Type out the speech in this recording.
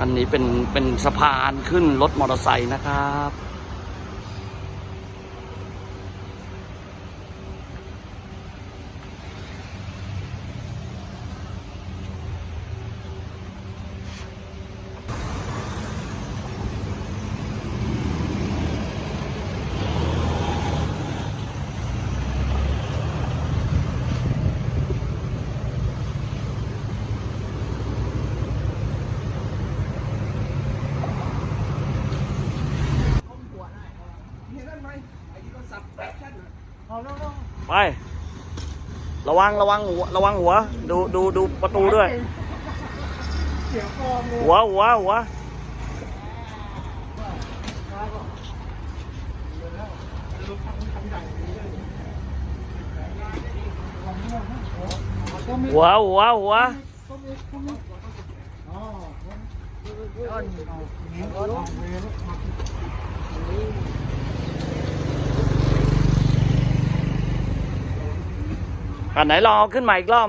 อันนี้เป็นเป็นสะพานขึ้นรถมอเตอร์ไซค์นะครับ ไป ระวังระวังหัวระวังหัว ดูดูดูประตูด้วย หัวหัวหัวหัวหัวหัว อันไหนลองเอาขึ้นมาอีกรอบ